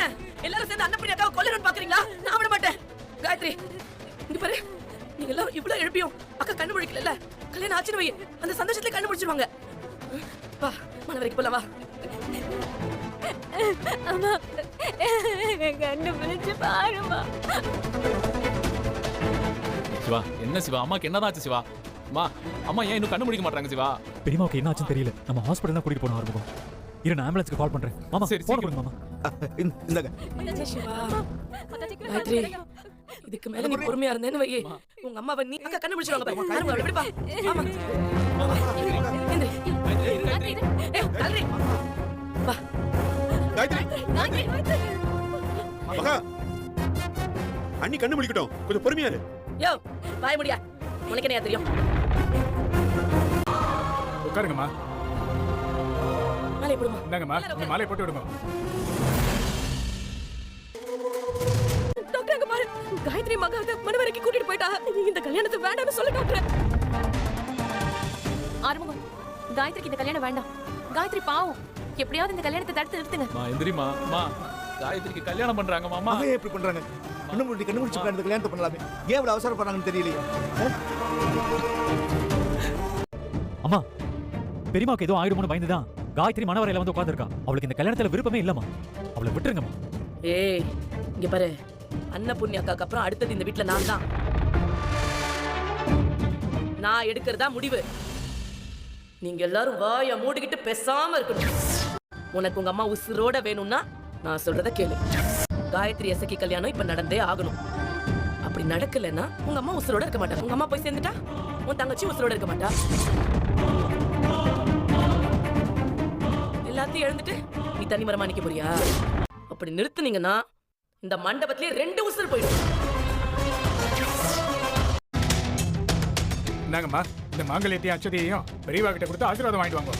என்ன? எல்லாரும் சேர்ந்து அண்ணன் அக்காவை கொல்லணும்னு பாக்குறீங்களா? நான் விட மாட்டேன். காயத்ரி இங்க பாரு. நீங்க எல்லாரும் இவ்வளவு எழுப்பியும் அக்கா கண்ணு முழிக்கல கல்யாணம் ஆச்சுன்னு வை. அந்த சந்தோஷத்துல கண்ணு முடிச்சிருவாங்க வா மன வரைக்கும் போலாம் வா. அம்மா கண்ணு பிடிச்சு பாருமா சிவா என்ன சிவா? அம்மாக்கு என்னதான் ஆச்சு சிவா? அம்மா அம்மா ஏன் இன்னும் கண்ணு முடிக்க மாட்டாங்க சிவா? பெரியமாவுக்கு என்ன ஆச்சுன்னு தெரியல. நம்ம ஹாஸ்பிட்டல் தான் கூட்டிட்டு போனோம் ஆரம்பம் இரு நான் ஆம்புலன்ஸ்க்கு கால் பண்றேன். மாமா சரி, போன். கொடுங்க மாமா. இந்தாங்க. காயத்ரி இதுக்கு மேல நீ பொறுமையா இருந்தேன்னு வை உங்க அம்மாவை நீ அக்கா கண்ணு முடிச்சிருவாங்க பாரு கண்ணு மூடு, விடுப்பா ஆமா. வா. காயத்ரி மகா. அண்ணி கண்ணு முடிக்கட்டும் கொஞ்சம் பொறுமையா இரு. யோ வாய முடியா. உனக்கு என்ன தெரியும்? உட்காருங்கம்மா. மாலை போடுமா இந்தாங்கம்மா இந்த மாலையை போட்டு விடுங்க டாக்டர் அங்க பாரு. காயத்ரி மகாவை மன வரைக்கும் கூட்டிட்டு போயிட்டா. இந்த கல்யாணத்தை வேண்டாம்னு சொல்லு டாக்டர். ஆறுமுகம் காயத்ரிக்கு இந்த கல்யாணம் வேண்டாம். காயத்ரி பாவம். எப்படியாவது இந்த கல்யாணத்தை தடுத்து நிறுத்துங்க. அம்மா எந்திரிமா அம்மா காயத்ரிக்கு கல்யாணம் பண்றாங்க மாமா. மகா ஏன் இப்படி பண்றாங்க. கண்ணு மூடி கண்ணு முடிச்சு இந்த கல்யாணத்தை பண்ணலாமே. ஏன் இவ்வளவு அவசரம் பண்ணாங்கன்னு தெரியலையே? அம்மா பெரியமாவுக்கு ஏதோ ஆயிடுமோன்னு பயந்துதான். காயத்ரி மனவரையில வந்து உட்காந்துருக்கா அவளுக்கு இந்த கல்யாணத்துல விருப்பமே இல்லம்மா. அவளை விட்டுருங்கம்மா. ஏய் இங்க பாரு. அன்னபுண்ணிய அக்காக்கு அப்புறம் அடுத்தது இந்த வீட்டுல நான் தான். நான் எடுக்கிறதா முடிவு. நீங்க எல்லாரும் வாய மூடிக்கிட்டு பேசாம இருக்கணும். உனக்கு உங்க அம்மா உசுரோட வேணும்னா நான் சொல்றத கேளு. காயத்ரி எசக்கி கல்யாணம் இப்ப நடந்தே ஆகணும். அப்படி நடக்கலைன்னா உங்க அம்மா உசுரோட இருக்க மாட்டா. உங்க அம்மா போய் சேர்ந்துட்டா? உன் தங்கச்சி உசுரோட இருக்க மாட்டா? எல்லாத்தையும் எழுந்துட்டு நீ தனி மரமா நிக்க போறியா? அப்படி நிறுத்துனீங்கன்னா இந்த மண்டபத்திலே ரெண்டு உசுர் போயிடும். இந்தாங்கம்மா இந்த மாங்கல்யத்தையும் அச்சதையையும் பெரியவா கிட்ட கொடுத்து ஆசீர்வாதம் வாங்கிட்டு வாங்க.